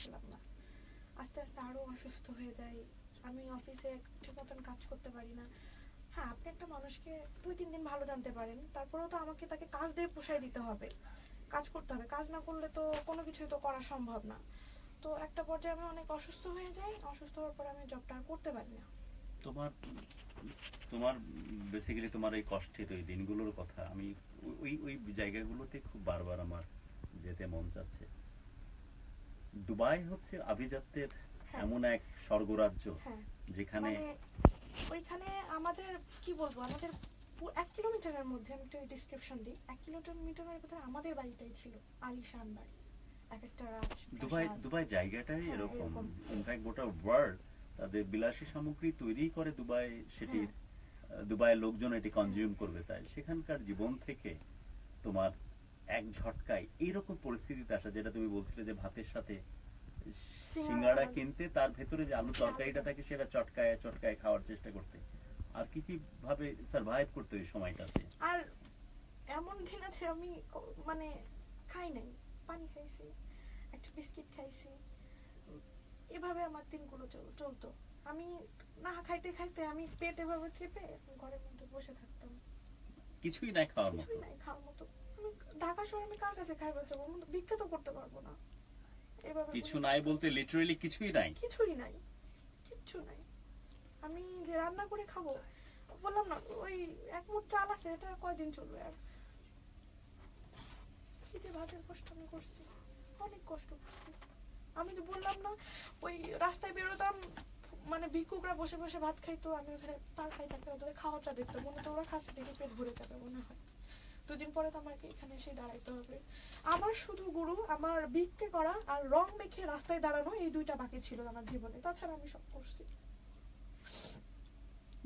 পারছিলাম না। আস্তে আস্তে আরও অসুস্থ হয়ে যাই। আমি অফিসে ঠিক মতন কাজ করতে পারি না। হ্যাঁ আপনি একটা মানুষকে দুই, তিন দিন ভালো জানতে পারেন। তারপরেও তো আমাকে তাকে কাজ দিয়ে পোষায় দিতে হবে। কাজ করতে হবে। কাজ না করলে তো কোনো কিছুই তো করা সম্ভব না। তো একটা পর্যায়ে আমি অনেক অসুস্থ হয়ে যাই। অসুস্থ হওয়ার পরে আমি জবটা আর করতে পারি না। তোমার তোমার বেসিক্যালি তোমার এই কষ্টের ওই দিনগুলোর কথা আমি ওই ওই জায়গাগুলোতে খুব বারবার আমার যেতে মন চাচ্ছে। দুবাই হচ্ছে আভিজাত্যের হ্যাঁ। এমন এক স্বর্গরাজ্য হ্যাঁ যেখানে মানে ওইখানে আমাদের কি বলব আমাদের এক কিলোমিটারের মধ্যে আমি একটু ডিসক্রিপশন দিই এক কিলোমিটারের ভিতরে আমাদের বাড়িটাই ছিল আলিশান বাড়ি এক একটা দুবাই দুবাই জায়গাটাই হ্যাঁ, এরকম। ইনফ্যাক্ট গোটা ওয়ার্ল্ড তাদের বিলাসী সামগ্রী তৈরি করে দুবাই হ্যাঁ। দুবাইয়ের লোকজন এটি কনজিউম করবে তাই সেখানকার জীবন থেকে তোমার এক ঝটকায়। এইরকম পরিস্থিতিতে আসা যেটা তুমি বলছিলে যে ভাতের সাথে সিঙ্গাড়া কিনতে তার ভেতরে যে আলু তরকারিটা থাকে সেটা চটকায় চটকায় খাওয়ার চেষ্টা করতে। আর কি কি ভাবে সার্ভাইভ করতে ওই সময়টাতে? আর এমন দিন আছে আমি মানে খাই নাই। পানি খাইছি একটা বিস্কিট খাইছি। এভাবে আমার দিনগুলো চল- চলতো। আমি না খাইতে খাইতে আমি পেট এভাবে চেপে ঘরের মধ্যে বসে থাকতাম। কিছুই নাই খাওয়ার মতো? কিছুই নাই খাওয়ার মতো। ঢাকা শহরে আমি কার কাছে খাইবার যাব আমি তো করতে পারব না। এভাবে কিছু নাই বলতে লিটারেলি কিছুই নাই। কিছুই নাই। কিচ্ছু নাই। আমি যে রান্না করে খাব বললাম না ওই এক মুঠ চাল আছে এটা কয়দিন চলবে আর? যে ভাতের কষ্ট আমি করছি। অনেক কষ্ট করছি। আমি তো বললাম না ওই রাস্তায় বেরোতাম মানে ভিক্ষুকরা বসে বসে ভাত খাইতো আমি ওখানে তার খাই থাকতাম ওদের খাওয়াটা দেখতাম। মনে তো ওরা খাচ্ছে দেখে পেট ভরে যাবে মনে হয়। দুদিন পরে তো আমাকে এখানে এসে দাঁড়াইতে হবে। আমার শুধু গুরু, আমার ভিক্ষে করা আর রং মেখে রাস্তায় দাঁড়ানো এই দুইটা বাকি ছিল আমার জীবনে। তাছাড়া আমি সব করছি।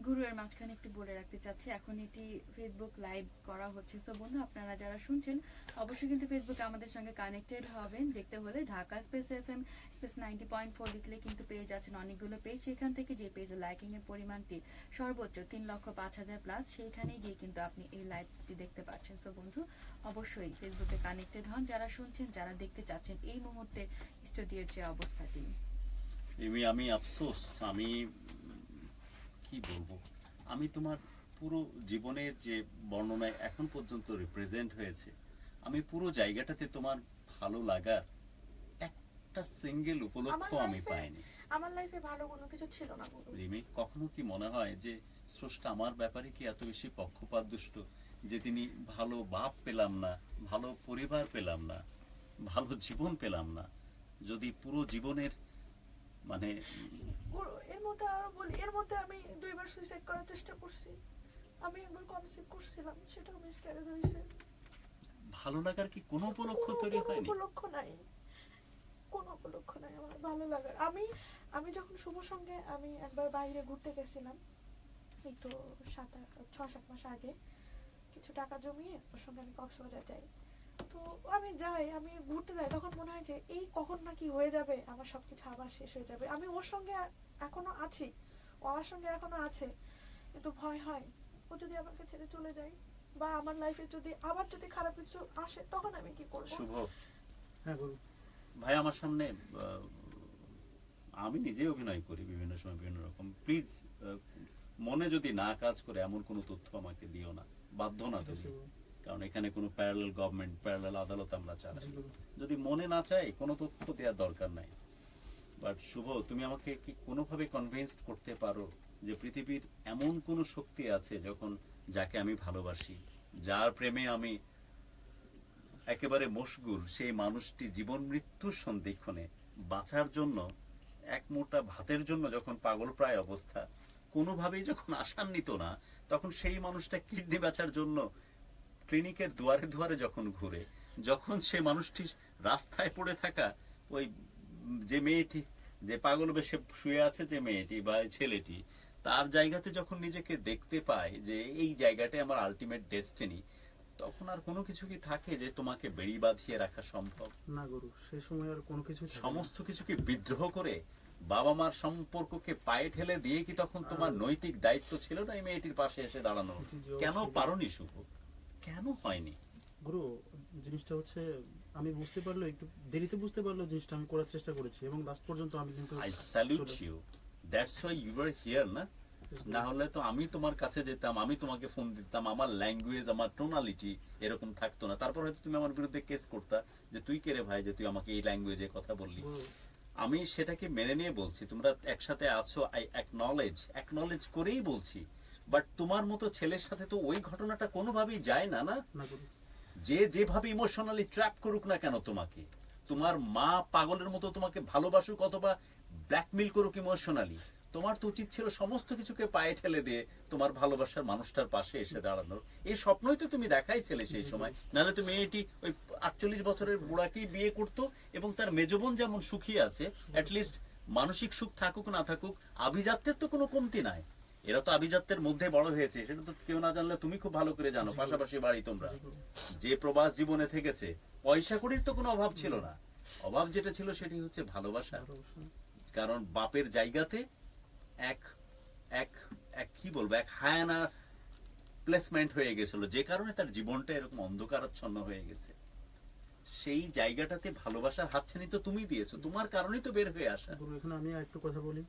গুরুয়ের মাঝখানে একটু বলে রাখতে চাচ্ছি, এখন এটি ফেসবুক লাইভ করা হচ্ছে। সো বন্ধু, আপনারা যারা শুনছেন, অবশ্যই কিন্তু ফেসবুকে আমাদের সঙ্গে কানেক্টেড হবেন। দেখতে হলে Dhaka space F M space ninety point four লিখলে কিন্তু পেজ আছেন অনেকগুলো পেজ সেখান থেকে যে পেজে লাইকিং এর পরিমাণটি সর্বোচ্চ তিন লক্ষ পাঁচ হাজার প্লাস সেইখানেই গিয়ে কিন্তু আপনি এই লাইভটি দেখতে পাচ্ছেন। সো বন্ধু, অবশ্যই ফেসবুকে কানেক্টেড হন। যারা শুনছেন, যারা দেখতে চাচ্ছেন, এই মুহূর্তে স্টুডিওর যে অবস্থাটি। আমি আফসোস, আমি কি বলব? আমি তোমার পুরো জীবনের যে বর্ণনায় এখন পর্যন্ত রিপ্রেজেন্ট হয়েছে আমি পুরো জায়গাটাতে তোমার ভালো লাগার একটা সিঙ্গেল উপলক্ষ আমি পাইনি। আমার লাইফে ভালো কোনো কিছু ছিল না রিমি কখনো কি মনে হয় যে স্রষ্টা আমার ব্যাপারে কি এত বেশি পক্ষপাত দুষ্ট যে তিনি ভালো বাপ পেলাম না ভালো পরিবার পেলাম না ভালো জীবন পেলাম না? যদি পুরো জীবনের মানে মধ্যে আরও বলি এর মধ্যে আমি দুইবার সুইসাইড করার চেষ্টা করছি। আমি একবার কনসিভ করছিলাম সেটাও মিসক্যারেজ হয়েছে। ভালো লাগার কি কোনো উপলক্ষ তৈরি হয়নি? উপলক্ষ নাই। কোনো উপলক্ষ নাই আমার ভালো লাগার। আমি আমি যখন শুভ সঙ্গে আমি একবার বাইরে ঘুরতে গেছিলাম একটু সাত আট- ছ সাত মাস আগে কিছু টাকা জমিয়ে ওর সঙ্গে আমি কক্সবাজার যাই। তো আমি যাই আমি ঘুরতে যাই তখন মনে হয় যে এই কখন না কি হয়ে যাবে আমার সবকিছু আবার শেষ হয়ে যাবে। আমি ওর সঙ্গে এখনও আছি। ও আমার সঙ্গে এখনও আছে। কিন্তু ভয় হয়। ও যদি আমাকে ছেড়ে চলে যায় বা আমার লাইফে যদি আবার যদি খারাপ কিছু আসে তখন আমি কি করব? শুভ। হ্যাঁ গুরু ভাই আমার সামনে আমি নিজে অভিনয় করি বিভিন্ন সময় বিভিন্ন রকম। প্লিজ মনে যদি না কাজ করে এমন কোনো তথ্য আমাকে দিও না। বাধ্য না তুমি। কারণ এখানে কোনো প্যারালাল গভর্নমেন্ট প্যারালাল আদালত আমরা চালাই যদি মনে না চাই কোনো তথ্য দেওয়ার দরকার নাই। বাট শুভ, তুমি আমাকে কি কোনোভাবে কনভিন্স করতে পারো যে পৃথিবীর এমন কোন শক্তি আছে যখন যাকে আমি ভালোবাসি? যার প্রেমে আমি একেবারে মশগুল, সেই মানুষটি জীবন মৃত্যুর সন্ধিক্ষণে বাঁচার জন্য, এক মোটা ভাতের জন্য যখন পাগল প্রায় অবস্থা, কোনোভাবেই যখন আশান্বিত না, তখন সেই মানুষটা কিডনি বেচার জন্য ক্লিনিকের দুয়ারে দুয়ারে যখন ঘুরে, যখন সে মানুষটি রাস্তায় পড়ে থাকা ওই যে মেয়েটি যে পাগল বেশে শুয়ে আছে যে মেয়েটি বা ছেলেটি তার জায়গাতে যখন নিজেকে দেখতে পায় যে এই জায়গাটাই আমার আলটিমেট ডেস্টিনি তখন আর কোনো কিছু কি থাকে যে তোমাকে বেড়ি বাঁধিয়ে রাখা সম্ভব না গুরু সে সময় আর কোনো কিছু। সমস্ত কিছুকে বিদ্রোহ করে বাবা মার সম্পর্ককে পায়ে ঠেলে দিয়ে কি তখন তোমার নৈতিক দায়িত্ব ছিল না এই মেয়েটির পাশে এসে দাঁড়ানো কেন। পারোনি শুভ কেন হয়নি গুরু জিনিসটা হচ্ছে আমি বুঝতে পারল একটু দেরিতে বুঝতে পারল জিনিসটা আমি করার চেষ্টা করেছি এবং লাস্ট পর্যন্ত আমি কিন্তু I salute you that's why you are here না? না হলে তো আমি তোমার কাছে যেতাম আমি তোমাকে ফোন দিতাম আমার ল্যাঙ্গুয়েজ আমার টোনালিটি এরকম থাকতো না। তারপর হয়তো তুমি আমার বিরুদ্ধে কেস করতা যে তুই কে রে ভাই যে তুই আমাকে এই ল্যাঙ্গুয়েজে কথা বললি? আমি সেটাকে মেনে নিয়ে বলছি তোমরা একসাথে আছো আই অ্যাকনলেজ অ্যাকনলেজ করেই বলছি। বাট তোমার মতো ছেলের সাথে তো ওই ঘটনাটা কোনোভাবেই যায় না না? যে যেভাবে ইমোশনালি ট্র্যাপ করুক না কেন তোমাকে তোমার মা পাগলের মতো তোমাকে ভালোবাসুক অথবা ব্ল্যাকমেল করুক ইমোশনালি তোমার তো উচিত ছিল সমস্ত কিছুকে পায়ে ঠেলে দিয়ে তোমার ভালোবাসার মানুষটার পাশে এসে দাঁড়ানোর। এই স্বপ্নই তো তুমি দেখাইছিলে সেই সময়। নাহলে তো মেয়েটি ওই আটচল্লিশ বছরের বুড়াকেই বিয়ে করতো এবং তার মেজবন যেমন সুখী আছে লিস্ট মানসিক সুখ থাকুক না থাকুক আভিজাত্যের তো কোনো কমতি নাই। এরা তো আভিজাত্যের মধ্যে বড় হয়েছে সেটা তো কেউ না জানলে তুমি খুব ভালো করে জানো পাশাপাশি বাড়ি তোমরা। যে প্রবাস জীবনে থেকেছে পয়সা কড়ির তো কোনো অভাব ছিল না। অভাব যেটা ছিল সেটি হচ্ছে ভালোবাসা। কারণ বাপের জায়গাতে এক এক এক কি বলব এক হায়ানা প্লেসমেন্ট হয়ে গেছিল যে কারণে তার জীবনটা এরকম অন্ধকারাচ্ছন্ন হয়ে গেছে। সেই জায়গাটাতে ভালোবাসার হাতছানি তো তুমি দিয়েছ তোমার কারণেই তো বের হয়ে আসা। এখানে আমি একটু কথা বলি।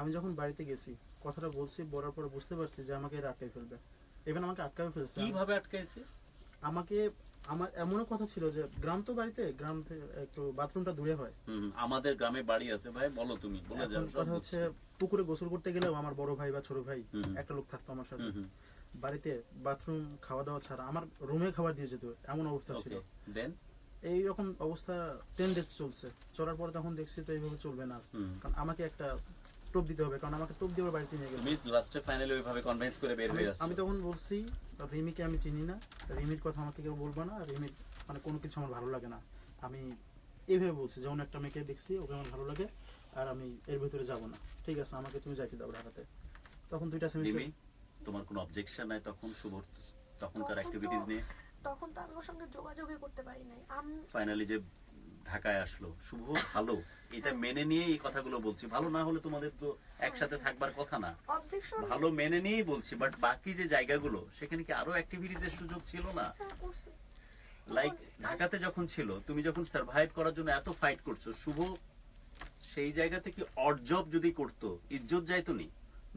আমি যখন বাড়িতে গেছি কথাটা বলছি বলার পরে বুঝতে পারছি যে আমাকে এরা আটকাই ফেলবে। এবার আমাকে আটকাই ফেলছে। কীভাবে আটকাইছে? আমাকে আমার এমনও কথা ছিল যে গ্রাম তো বাড়িতে গ্রাম একটু বাথরুমটা দূরে হয়। আমাদের গ্রামে বাড়ি আছে ভাই বলো তুমি বলে যাও কথা হচ্ছে পুকুরে গোসল করতে গেলেও আমার বড় ভাই বা ছোট ভাই একটা লোক থাকতো আমার সাথে। বাড়িতে বাথরুম খাওয়া দাওয়া ছাড়া আমার রুমে খাবার দিয়ে যেত এমন অবস্থা ছিল। দেন এইরকম অবস্থা টেন ডেজ চলছে। চলার পর তখন দেখছি তো এইভাবে চলবে না। কারণ আমাকে একটা টোপ দিতে হবে কারণ আমাকে টোপ দিয়ে ওর বাড়িতে নিয়ে গেছে। তুমি লাস্টে ফাইনালি ওইভাবে কনভিন্স করে বের হয়ে যাচ্ছ আমি তখন বলছি রিমিকে আমি চিনি না রিমির কথা আমাকে কেউ বলব না রিমির মানে কোনো কিছু আমার ভালো লাগে না। আমি এইভাবে বলছি যেমন একটা মেয়েকে দেখছি ওকে আমার ভালো লাগে আর আমি এর ভিতরে যাব না। ঠিক আছে আমাকে তুমি যাইতে দাও ঢাকাতে। তখন দুইটা সেমিস্টার রিমি তোমার কোনো অবজেকশন নাই তখন শুভ তখনকার অ্যাক্টিভিটিস নিয়ে? তখন তো আমি ওর সঙ্গে যোগাযোগই করতে পারি নাই। আমি ফাইনালি যে ঢাকায় আসলো। শুভ ভালো। এটা মেনে নিয়ে এই কথাগুলো বলছি। ভালো না হলে তোমাদের তো একসাথে থাকবার কথা না। ভালো মেনে নিয়েই বলছি বাট বাকি যে জায়গাগুলো সেখানে কি আরও অ্যাক্টিভিটিজের সুযোগ ছিল না? হ্যাঁ লাইক ঢাকাতে যখন ছিল তুমি যখন সার্ভাইভ করার জন্য এত ফাইট করছ শুভ সেই জায়গা থেকে অর্জব যদি করতো ইজ্জত যাইতো নি?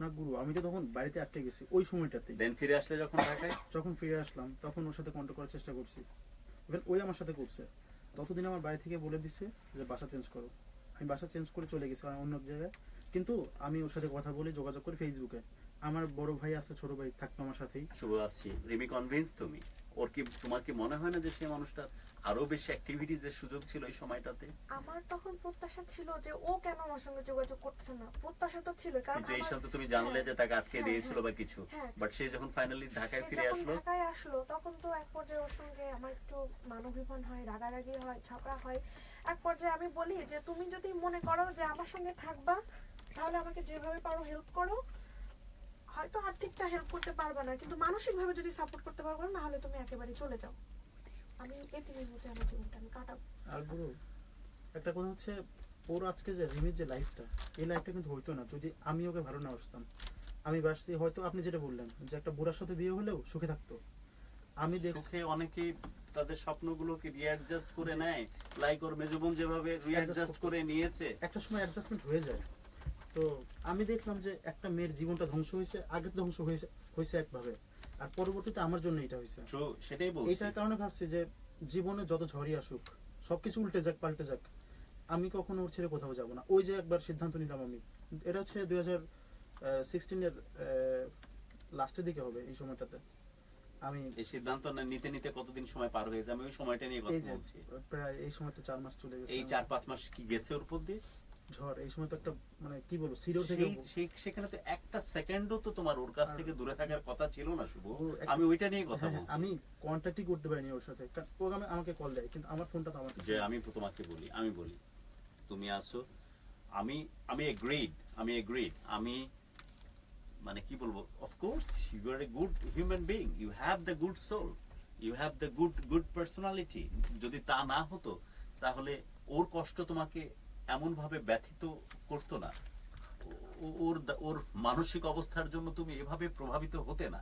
না গুরু আমি তো তখন বাড়িতে আটকে গেছি ওই সময়টাতে। দেন ফিরে আসলে যখন ঢাকায়? যখন ফিরে আসলাম তখন ওর সাথে কন্ট্যাক্ট করার চেষ্টা করছি। ইভেন ওই আমার সাথে করছে। ততদিন আমার বাড়ি থেকে বলে দিছে যে বাসা চেঞ্জ করো। আমি বাসা চেঞ্জ করে চলে গেছি অন্য জায়গায়। কিন্তু আমি ওর সাথে কথা বলি, যোগাযোগ করি ফেসবুকে আমার বড় ভাই আছে, ছোট ভাই থাকতো আমার সাথেই। শুভ আসছি। রিমি কনভিন্স তুমি? ওর কি তোমার কি মনে হয় না যে সে মানুষটা আরও বেশি সুযোগ ছিল এই সময়টাতে? আমার তখন প্রত্যাশা ছিল যে ও কেন আমার সঙ্গে যোগাযোগ করছে না। প্রত্যাশা তো ছিল কারণ সিচুয়েশন তো তুমি জানলে যে তাকে আটকে হ্যাঁ, দিয়েছিল হ্যাঁ, বা কিছু। হ্যাঁ। বাট সে যখন ফাইনালি ঢাকায় ফিরে আসলো? ঢাকায় আসলো তখন তো এক পর্যায়ে ওর সঙ্গে আমার একটু মানবিমান হয় রাগারাগি হয় ঝগড়া হয়। এক পর্যায়ে আমি বলি যে তুমি যদি মনে করো যে আমার সঙ্গে থাকবা তাহলে আমাকে যেভাবে পারো হেল্প করো। হয়তো আর্থিকটা হেল্প করতে পারবে না কিন্তু মানসিক ভাবে যদি সাপোর্ট করতে পারব না হলে তুমি একেবারে চলে যাও। আমি এতিমের মধ্যে আমার জীবনটা আমি কাটাবো। আর গুরু একটা কথা হচ্ছে ওর আজকে যে রিমির যে লাইফটা এই লাইফটা কিন্তু হইতো না যদি আমি ওকে ভালো না বাসতাম। আমি বাসছি হয়তো আপনি যেটা বললেন যে একটা বুড়ার সাথে বিয়ে হলেও সুখে থাকতো। আমি দেখছি অনেকেই তাদের স্বপ্নগুলোকে রিঅ্যাডজাস্ট করে নেয় লাইক ওর মেজবোন যেভাবে রিঅ্যাডজাস্ট করে নিয়েছে। একটা সময় অ্যাডজাস্টমেন্ট হয়ে যায়। তো আমি দেখলাম যে একটা মেয়ের জীবনটা ধ্বংস হয়েছে আগে ধ্বংস হয়েছে হয়েছে একভাবে। আর পরবর্তীতে আমার জন্য এটা হয়েছে। ট্রু সেটাই বলছি। এইটার কারণে ভাবছি যে জীবনে যত ঝড়ই আসুক সবকিছু উল্টে যাক পাল্টে যাক আমি কখনো ওর ছেড়ে কোথাও যাব না। ওই যে একবার সিদ্ধান্ত নিলাম আমি। এটা হচ্ছে দুই হাজার সিক্সটিনের লাস্টের দিকে হবে এই সময়টাতে। আমি এই সিদ্ধান্ত নিতে নিতে কতদিন সময় পার হয়েছে আমি ওই সময়টা নিয়ে কথা বলছি। প্রায় এই সময় তো চার মাস চলে গেছে এই চার পাঁচ মাস কি গেছে ওর উপর দিয়ে? ঝড় এই সময় তো একটা মানে কি বলব সিরিয়াল থেকে সেখানে তো একটা সেকেন্ডও তো তোমার ওর কাছ থেকে দূরে থাকার কথা ছিল না শুভ। আমি ওইটা নিয়ে কথা হ্যাঁ, বলছি। আমি কন্ট্যাক্টই করতে পারিনি ওর সাথে ও আমাকে কল দেয় কিন্তু আমার ফোনটা তো আমার যে আমি তোমাকে বলি আমি বলি তুমি আছো আমি আমি এগ্রিড আমি এগ্রিড আমি মানে কি বলব of course you are a good human being you have the good soul you have the good good personality যদি তা না হতো তাহলে ওর কষ্ট তোমাকে এমন ভাবে ব্যথিত করতো না। ওর ওর মানসিক অবস্থার জন্য তুমি এভাবে প্রভাবিত হতে না।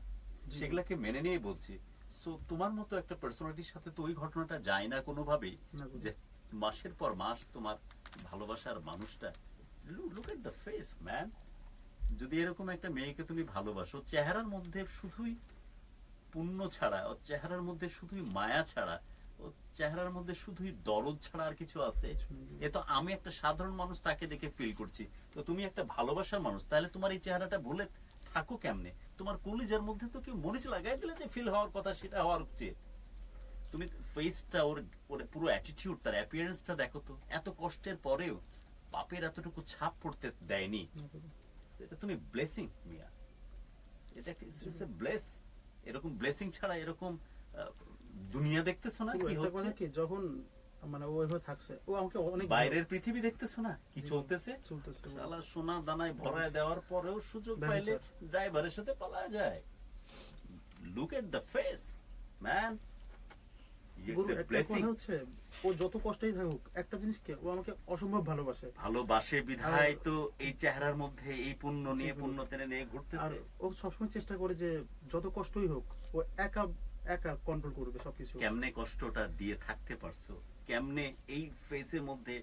সেগুলাকে মেনে নিয়ে বলছি। সো তোমার মতো একটা পার্সোনালিটির সাথে তো ওই ঘটনাটা যায় না কোনোভাবেই। যে মাসের পর মাস তোমার ভালোবাসার মানুষটা look at the face man যদি এরকম একটা মেয়েকে তুমি ভালোবাসো চেহারার মধ্যে শুধুই পুণ্য ছাড়া ও চেহারার মধ্যে শুধুই মায়া ছাড়া চেহারার মধ্যে শুধুই দরদ ছাড়া আর কিছু আছে? এ তো আমি একটা সাধারণ মানুষ তাকে দেখে ফিল করছি। তো তুমি একটা ভালোবাসার মানুষ, তাহলে তোমার এই চেহারাটা ভুলে থাকো কেমনে? তোমার কলিজার মধ্যে তো কেউ মরিচ লাগাই দিলে যে ফিল হওয়ার কথা, সেটা হওয়ার উচিত। তুমি ফেসটা ওর ওর পুরো অ্যাটিটিউড তার অ্যাপিয়ারেন্সটা দেখো তো। এত কষ্টের পরেও বাপের এতটুকু ছাপ পড়তে দেয়নি। এটা তুমি ব্লেসিং মিয়া। এটা একটা ব্লেস এরকম ব্লেসিং ছাড়া এরকম দুনিয়া দেখতেছো না? কি হচ্ছে? কি যখন মানে ও এভাবে থাকছে ও আমাকে অনেক বাইরের পৃথিবী দেখতেছো না? কি চলতেছে? চলতেছে। শালা সোনা দানায় ভরায় দেওয়ার পরেও সুযোগ পাইলে ড্রাইভারের সাথে পালা যায়। Look at the face man হচ্ছে ও যত কষ্টেই থাকুক একটা জিনিস কি ও আমাকে অসম্ভব ভালোবাসে। ভালোবাসে বিধায় তো এই চেহারার মধ্যে এই পুণ্য নিয়ে পুণ্য টেনে নিয়ে ঘুরতেছে। ও সবসময় চেষ্টা করে যে যত কষ্টই হোক ও একা একা কন্ট্রোল করবে সবকিছু। কেমনে কষ্টটা দিয়ে থাকতে পারছ? কেমনে এই ফেসের মধ্যে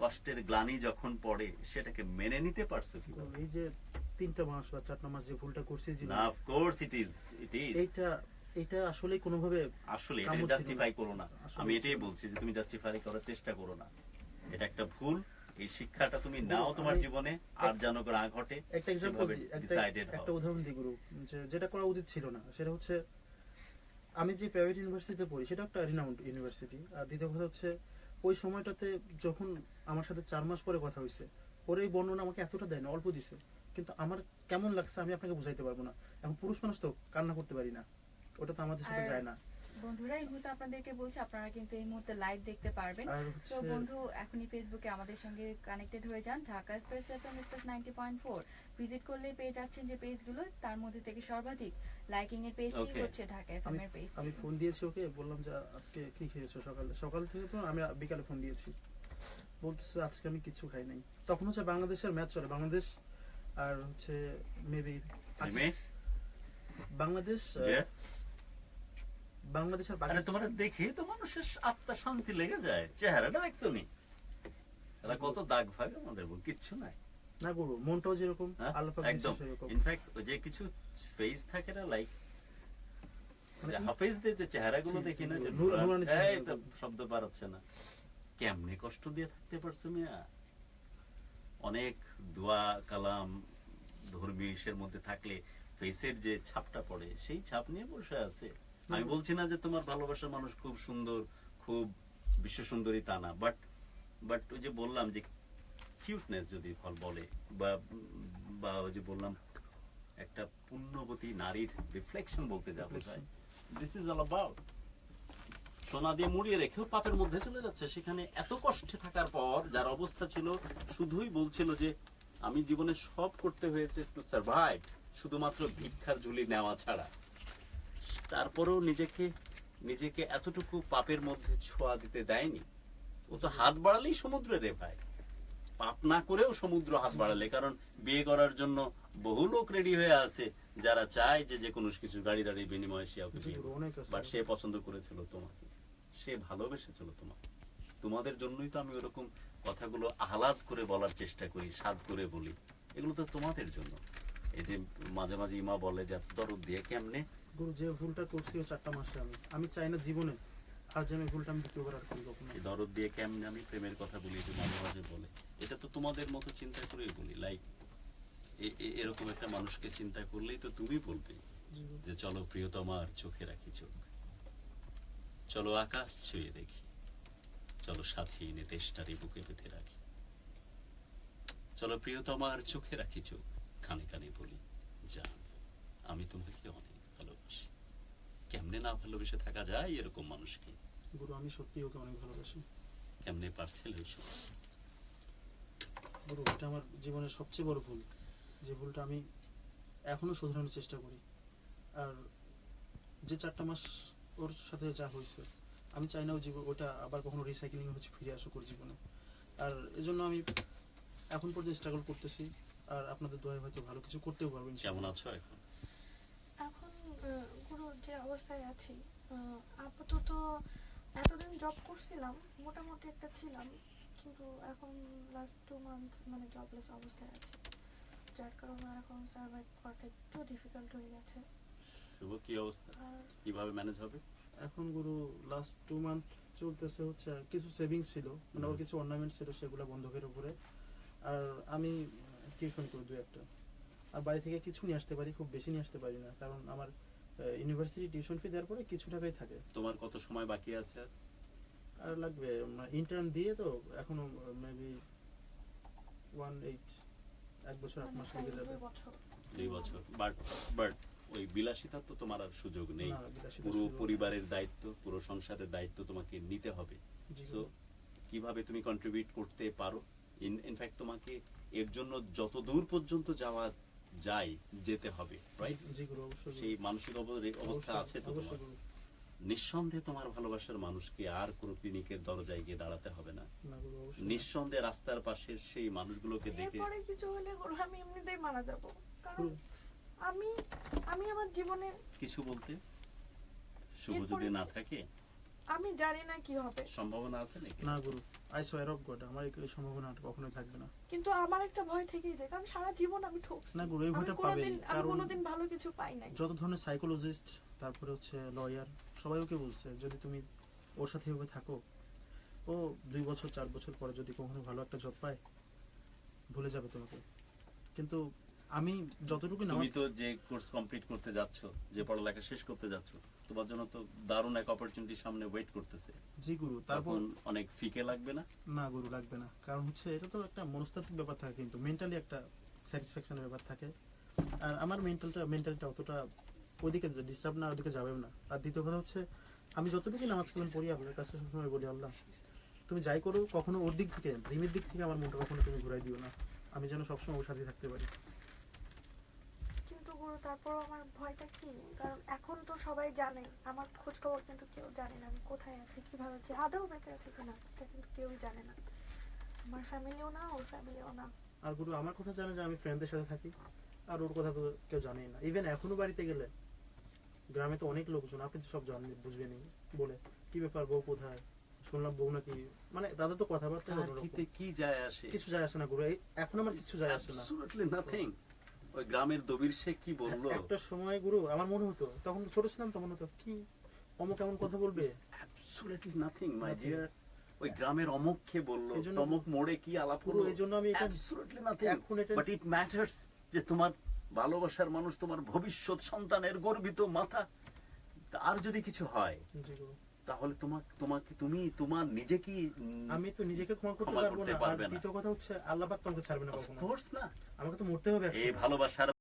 কষ্টের গ্লানি যখন পড়ে সেটাকে মেনে নিতে পারছ কি গুরু, এই যে তিনটা মাস বা চারটা মাস যে ভুলটা করছি না of course it is it is এইটা এটা আসলে কোনোভাবে আসলে এটা জাস্টিফাই করো না। আমি এটাই বলছি যে তুমি জাস্টিফাই করার চেষ্টা করো না। এটা একটা ভুল। এই শিক্ষাটা তুমি নাও তোমার জীবনে আর যেন করে না ঘটে একটা এক্সাম্পল একটা উদাহরণ দিই গুরু যেটা করা উচিত ছিল না সেটা হচ্ছে আমি যে প্রাইভেট ইউনিভার্সিটিতে পড়ি সেটা একটা রিনাউন্ড ইউনিভার্সিটি আর দ্বিতীয় কথা হচ্ছে ওই সময়টাতে যখন আমার সাথে চার মাস পরে কথা হয়েছে ওর এই বর্ণনা আমাকে এতটা দেয় না অল্প দিছে। কিন্তু আমার কেমন লাগছে আমি আপনাকে বুঝাইতে পারব না। এখন পুরুষ মানুষ তো কান্না করতে পারি না। ওটা তো আমাদের সাথে যায় না। বন্ধুরা এই মুহূর্তে আপনাদেরকে বলছি আপনারা কিন্তু এই মুহূর্তে লাইভ দেখতে পারবেন। তো বন্ধু এখনই ফেসবুকে আমাদের সঙ্গে কানেক্টেড হয়ে যান। Dhaka space FM space ninety point four visit করলে পেয়ে যাচ্ছেন যে পেজগুলো তার মধ্যে থেকে সর্বাধিক লাইকিং এর পেজটি. হচ্ছে ঢাকা এফএম এর পেজ আমি ফোন দিয়েছি ওকে বললাম যে আজকে কি খেয়েছো সকালে? সকাল থেকে তো আমি বিকালে ফোন দিয়েছি। বলতেছে আজকে আমি কিছু খাই নাই। তখন হচ্ছে বাংলাদেশের ম্যাচ চলে। বাংলাদেশ আর হচ্ছে মেবি বাংলাদেশ বাংলাদেশ আর আরে পাকিস্তান তোমার দেখে তো মানুষের আত্মা শান্তি লেগে যায়। চেহারাটা দেখছ নি? এরা কত দাগ ফাগ আমাদের কিচ্ছু নাই। না গরু মনটাও যেরকম হ্যাঁ? একদম। ইনফ্যাক্ট যে কিছু থাকে না লাইক মানে হাফেজদের যে চেহারাগুলো দেখি না শব্দ পারছে না। কেমনে কষ্ট দিয়ে থাকতে পারছ মিয়া? অনেক দোয়া কালাম ধর্মীয় মধ্যে থাকলে ফেসের যে ছাপটা পড়ে সেই ছাপ নিয়ে বসে আছে। আমি বলছি না যে তোমার ভালোবাসার মানুষ খুব সুন্দর খুব বিশ্ব সুন্দরী তা না বাট বাট ওই যে বললাম যে কিউটনেস যদি ফল বলে বা বা ওই যে বললাম একটা পুণ্যবতী নারীর রিফ্লেকশন বলতে যাব Reflection. This is all about সোনা দিয়ে মুড়িয়ে রেখেও পাপের মধ্যে চলে যাচ্ছে সেখানে এত কষ্টে থাকার পর যার অবস্থা ছিল শুধুই বলছিল যে আমি জীবনে সব করতে হয়েছে টু সার্ভাইভ শুধুমাত্র ভিক্ষার ঝুলি নেওয়া ছাড়া তারপরেও নিজেকে নিজেকে এতটুকু পাপের মধ্যে ছোঁয়া দিতে দেয়নি। ও তো হাত বাড়ালেই সমুদ্রে রে ভাই। পাপ না করেও সমুদ্র হাত বাড়ালে কারণ বিয়ে করার জন্য বহু লোক রেডি হয়ে আছে যারা চায় যে যে কোনো কিছু গাড়ি দাড়ি বিনিময়ে সে ওকে। বাট সে পছন্দ করেছিল তোমাকে। সে ভালোবেসেছিল তোমাকে। তোমাদের জন্যই তো আমি ওরকম কথাগুলো আহ্লাদ করে বলার চেষ্টা করি স্বাদ করে বলি। এগুলো তো তোমাদের জন্য। এই যে মাঝে মাঝে ইমা বলে যে এত দরদ দিয়ে কেমনে যে ভুলটা করছি ও চারটা মাসে আমি। আমি চাই না জীবনে আর যেন ভুলটা আমি দ্বিতীয়বার আর করি কখনো। এই দরদ দিয়ে কেমনে আমি প্রেমের কথা বলি যে মাঝে মাঝে বলে। এটা তো তোমাদের মতো চিন্তা করেই বলি। লাইক এরকম একটা মানুষকে চিন্তা করলেই তো তুমি বলবে যে চলো প্রিয়তমার চোখে রাখি চোখ। চলো আকাশ ছুঁয়ে দেখি। চলো সাথী এনে দেশটারি বুকে বেঁধে রাখি। চলো প্রিয়তমার চোখে রাখি চোখ। কানে কানে বলি জান আমি তোমাকে অনেক কেমনে না ভালোবেসে থাকা যায় এরকম মানুষকে? গুরু আমি সত্যি ওকে অনেক ভালোবাসি। কেমনে পারছিল এইসব গুরু এটা আমার জীবনের সবচেয়ে বড় ভুল। যে ভুলটা আমি এখনও শোধরানোর চেষ্টা করি। আর যে চারটা মাস ওর সাথে যা হয়েছে আমি চাই না ও জীবন ওটা আবার কখনো রিসাইকেলিং হচ্ছে ফিরে আসুক ওর জীবনে। আর এজন্য আমি এখন পর্যন্ত স্ট্রাগল করতেছি। আর আপনাদের দোয়ায় হয়তো ভালো কিছু করতেও পারব কেমন আছো এখন? এখন যে অবস্থায় আছি আপাতত এতদিন জব করছিলাম মোটামুটি একটা ছিলাম কিন্তু এখন লাস্ট টু মান্থ মানে জবলেস অবস্থায় আছি। যার কারণে আর এখন সার্ভাইভ করাটা একটু ডিফিকাল্ট হয়ে গেছে। শুভ কি অবস্থা? কীভাবে ম্যানেজ হবে? এখন গুরু লাস্ট টু মান্থ চলতেছে হচ্ছে আর কিছু সেভিংস ছিল মানে ওর কিছু অর্নামেন্ট ছিল সেগুলো বন্ধকের উপরে। আর আমি টিউশন করি দু একটা। আর বাড়ি থেকে কিছু নিয়ে আসতে পারি খুব বেশি নিয়ে আসতে পারি না কারণ আমার ইউনিভার্সিটি টিউশন ফি দেওয়ার পরে কিছু টাকাই থাকে। তোমার কত সময় বাকি আছে? আর লাগবে ইন্টার্ন দিয়ে তো এখনও মেবি ওয়ান এইট এক বছর আট মানে মাস লেগে যাবে। দুই বছর। বাট বাট ওই বিলাসিতার তো তোমার আর সুযোগ নেই। পুরো পরিবারের দায়িত্ব পুরো সংসারের দায়িত্ব তোমাকে নিতে হবে। সো কীভাবে তুমি কন্ট্রিবিউট করতে পারো? ইনফ্যাক্ট তোমাকে এর জন্য যত দূর পর্যন্ত যাওয়া যায় যেতে হবে রাইট। সেই মানসিক অবস্থা আছে তো তোমার? নিঃসন্দেহে তোমার ভালোবাসার মানুষকে আর কোনো ক্লিনিকের দরজায় গিয়ে দাঁড়াতে হবে না। নিঃসন্দেহে রাস্তার পাশে সেই মানুষগুলোকে দেখে কিছু হলে আমি এমনিতেই মারা যাব। কারণ আমি আমি আমার জীবনে কিছু বলতে? শুভ যদি না থাকে আমি জানি না কি হবে। সম্ভাবনা আছে নাকি? না গুরু আই সোয়ার অফ গড আমার এই সম্ভাবনা আর কখনোই থাকবে না। কিন্তু আমার একটা ভয় থেকেই যায় কারণ সারা জীবন আমি ঠকছি। না গুরু, এই ভয়টা পাবেই, আমি কারণ- কোনোদিন ভালো কিছু পাই নাই। যত ধরনের সাইকোলজিস্ট তারপরে হচ্ছে লয়ার সবাই ওকে বলছে যদি তুমি ওর সাথে এভাবে থাকো ও দুই বছর চার বছর পরে যদি কখনো ভালো একটা জব পায় ভুলে যাবে তোমাকে। কিন্তু আমি যতটুকু তুমি তো যে কোর্স কমপ্লিট করতে যাচ্ছ যে পড়ালেখা শেষ করতে যাচ্ছ তোমার জন্য তো দারুণ এক অপরচুনিটি সামনে ওয়েট করতেছে। জি গুরু তারপর? অনেক ফিকে লাগবে না? না গুরু লাগবে না। কারণ হচ্ছে এটা তো একটা মনস্তাত্ত্বিক ব্যাপার থাকে কিন্তু মেন্টালি একটা স্যাটিসফ্যাকশনের ব্যাপার থাকে। আর আমার মেন্টালটা মেন্টালটা অতটা ওইদিকে ডিস্টার্ব না ওইদিকে যাবেও না। আর দ্বিতীয় কথা হচ্ছে আমি যতটুকু নামাজ কালাম পড়ি আপনার কাছে সবসময় বলি আল্লাহ তুমি যাই করো কখনো ওর দিক থেকে ড্রিমের দিক থেকে আমার মনটা কখনো তুমি ঘুরাই দিও না। আমি যেন সবসময় ওর সাথে থাকতে পারি। গুরু তারপর আমার ভয়টা কি? কারণ এখন তো সবাই জানে আমার খোঁজ খবর কিন্তু কেউ জানে না আমি কোথায় আছি কীভাবে আছি আদৌ বেঁচে আছি কিনা এটা কিন্তু কেউই জানে না। আমার ফ্যামিলিও না ওর ফ্যামিলিও না। আর গুরু আমার কথা জানে যে আমি ফ্রেন্ডদের সাথে থাকি আর ওর কথা তো কেউ জানেই না। ইভেন এখনও বাড়িতে গেলে গ্রামে তো অনেক লোকজন আপনি তো সব জানেন বুঝবেনই বলে কি ব্যাপার বউ কোথায়? শুনলাম বউ নাকি মানে দাদা তো কথাবার্তা কি যায় আসে? কিছু যায় আসে না গুরু এখন আমার কিছু যায় আসে না। Absolutely nothing. ওই গ্রামের দবির শেখ কি বলল? একটা সময় গুরু আমার মনে হতো তখন ছোট ছিলাম তো মনে হতো কি? অমুক এমন কথা বলবে? অ্যাবসলিউটলি নাথিং মাই ডিয়ার ওই গ্রামের অমুক কে বলল? মোড়ে কি আলাপ হলো? এই জন্য আমি absolutely nothing but it matters যে তোমার ভালোবাসার মানুষ তোমার ভবিষ্যৎ সন্তানের গর্বিত মাথা। আর যদি কিছু হয় জি গুরু। তাহলে তোমার তোমাকে তুমি তোমার নিজে কি আমি তো নিজেকে ক্ষমা করতে পারব না। আর দ্বিতীয় কথা হচ্ছে আল্লাহ পাক তোমাকে ছাড়বে না কখনো। কোর্স না। আমাকে তো মরতে হবে এই। ভালোবাসার